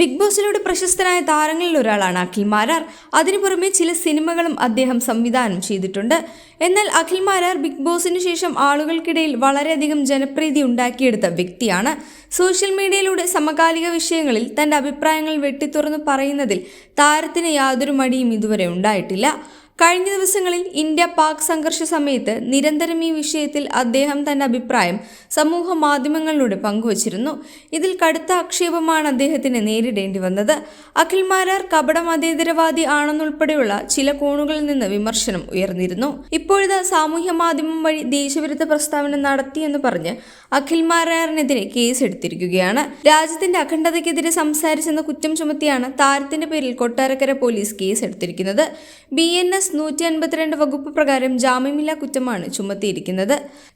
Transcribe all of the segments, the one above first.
Big ബോസിലൂടെ പ്രശസ്തനായ താരങ്ങളിൽ ഒരാളാണ് അഖിൽ മാരാർ. അതിനു പുറമെ ചില സിനിമകളും അദ്ദേഹം സംവിധാനം ചെയ്തിട്ടുണ്ട്. എന്നാൽ അഖിൽ മാരാർ ബിഗ് ബോസിന് ശേഷം ആളുകൾക്കിടയിൽ വളരെയധികം ജനപ്രീതി ഉണ്ടാക്കിയെടുത്ത വ്യക്തിയാണ്. സോഷ്യൽ മീഡിയയിലൂടെ സമകാലിക വിഷയങ്ങളിൽ തന്റെ അഭിപ്രായങ്ങൾ വെട്ടിത്തുറന്ന് പറയുന്നതിൽ താരത്തിന് യാതൊരു മടിയും ഇതുവരെ ഉണ്ടായിട്ടില്ല. കഴിഞ്ഞ ദിവസങ്ങളിൽ ഇന്ത്യ പാക് സംഘർഷ സമയത്ത് നിരന്തരം ഈ വിഷയത്തിൽ അദ്ദേഹം തന്റെ അഭിപ്രായം സമൂഹ മാധ്യമങ്ങളിലൂടെ പങ്കുവച്ചിരുന്നു. ഇതിൽ കടുത്ത ആക്ഷേപമാണ് അദ്ദേഹത്തിന് നേരിടേണ്ടി വന്നത്. അഖിൽ മാരാർ കപട മതേതരവാദി ആണെന്നുൾപ്പെടെയുള്ള ചില കോണുകളിൽ നിന്ന് വിമർശനം ഉയർന്നിരുന്നു. ഇപ്പോഴത്തെ സാമൂഹ്യ മാധ്യമം വഴി ദേശവിരുദ്ധ പ്രസ്താവന നടത്തിയെന്ന് പറഞ്ഞ് അഖിൽ മാരാറിനെതിരെ കേസെടുത്തിരിക്കുകയാണ്. രാജ്യത്തിന്റെ അഖണ്ഡതയ്ക്കെതിരെ സംസാരിച്ചെന്ന കുറ്റം ചുമത്തിയാണ് താരത്തിന്റെ പേരിൽ കൊട്ടാരക്കര പോലീസ് കേസെടുത്തിരിക്കുന്നത്. ബി എൻ എസ് നൂറ്റി അൻപത്തിരണ്ട് വകുപ്പ് പ്രകാരം ജാമ്യമില്ലാ കുറ്റമാണ് ചുമത്തിയിരിക്കുന്നത്.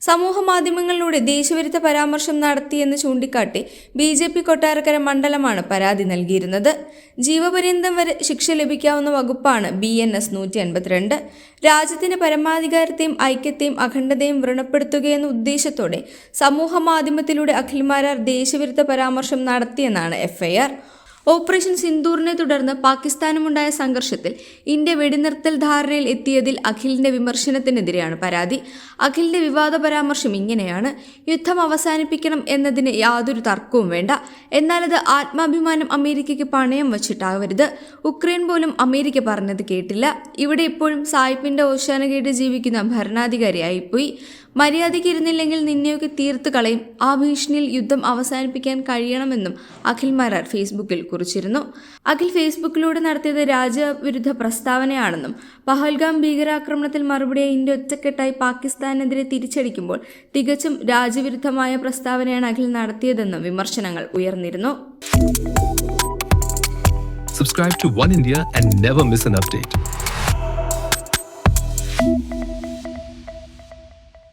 സമൂഹ മാധ്യമങ്ങളിലൂടെ ദേശവിരുദ്ധ പരാമർശം നടത്തിയെന്ന് ചൂണ്ടിക്കാട്ടി ബി ജെ പി കൊട്ടാരക്കര മണ്ഡലമാണ് പരാതി നൽകിയിരുന്നത്. ജീവപര്യന്തം വരെ ശിക്ഷ ലഭിക്കാവുന്ന വകുപ്പാണ് ബി എൻ എസ് നൂറ്റി അൻപത്തിരണ്ട് രാജ്യത്തിന്റെ പരമാധികാരത്തെയും ഐക്യത്തെയും അഖണ്ഡതയും വ്രണപ്പെടുത്തുകയെന്ന ഉദ്ദേശത്തോടെ സമൂഹ മാധ്യമത്തിലൂടെ അഖിൽമാരാർ ദേശവിരുദ്ധ പരാമർശം നടത്തിയെന്നാണ് എഫ്ഐആർ ഓപ്പറേഷൻ സിന്ദൂറിനെ തുടർന്ന് പാകിസ്ഥാനുമുണ്ടായ സംഘർഷത്തിൽ ഇന്ത്യ വെടിനിർത്തൽ ധാരണയിൽ എത്തിയതിൽ അഖിലിന്റെ വിമർശനത്തിനെതിരെയാണ് പരാതി. അഖിലിന്റെ വിവാദ പരാമർശം ഇങ്ങനെയാണ്. യുദ്ധം അവസാനിപ്പിക്കണം എന്നതിന് യാതൊരു തർക്കവും വേണ്ട. എന്നാൽ അത് ആത്മാഭിമാനം അമേരിക്കയ്ക്ക് പണയം വച്ചിട്ടാവരുത്. ഉക്രൈൻ പോലും അമേരിക്ക പറഞ്ഞത് കേട്ടില്ല. ഇവിടെ ഇപ്പോഴും സായിപ്പിന്റെ ഓശാന കേട്ട് ജീവിക്കുന്ന ഭരണാധികാരിയായിപ്പോയി. മര്യാദയ്ക്ക് ഇരുന്നില്ലെങ്കിൽ നിന്നെയൊക്കെ തീർത്ത് കളയും. ആ ഭീഷണിയിൽ യുദ്ധം അവസാനിപ്പിക്കാൻ കഴിയണമെന്നും അഖിൽ മരാർ ഫേസ്ബുക്കിൽ കുറിച്ചിരുന്നു. അഖിൽ ഫേസ്ബുക്കിലൂടെ നടത്തിയത് രാജ്യവിരുദ്ധ പ്രസ്താവനയാണെന്നും പഹൽഗാം ഭീകരാക്രമണത്തിൽ മറുപടിയെ ഇന്ത്യ ഒറ്റക്കെട്ടായി പാകിസ്ഥാനെതിരെ തിരിച്ചടിക്കുമ്പോൾ തികച്ചും രാജ്യവിരുദ്ധമായ പ്രസ്താവനയാണ് അഖിൽ നടത്തിയതെന്നും വിമർശനങ്ങൾ ഉയർന്നിരുന്നു. Subscribe to One India and never miss an update.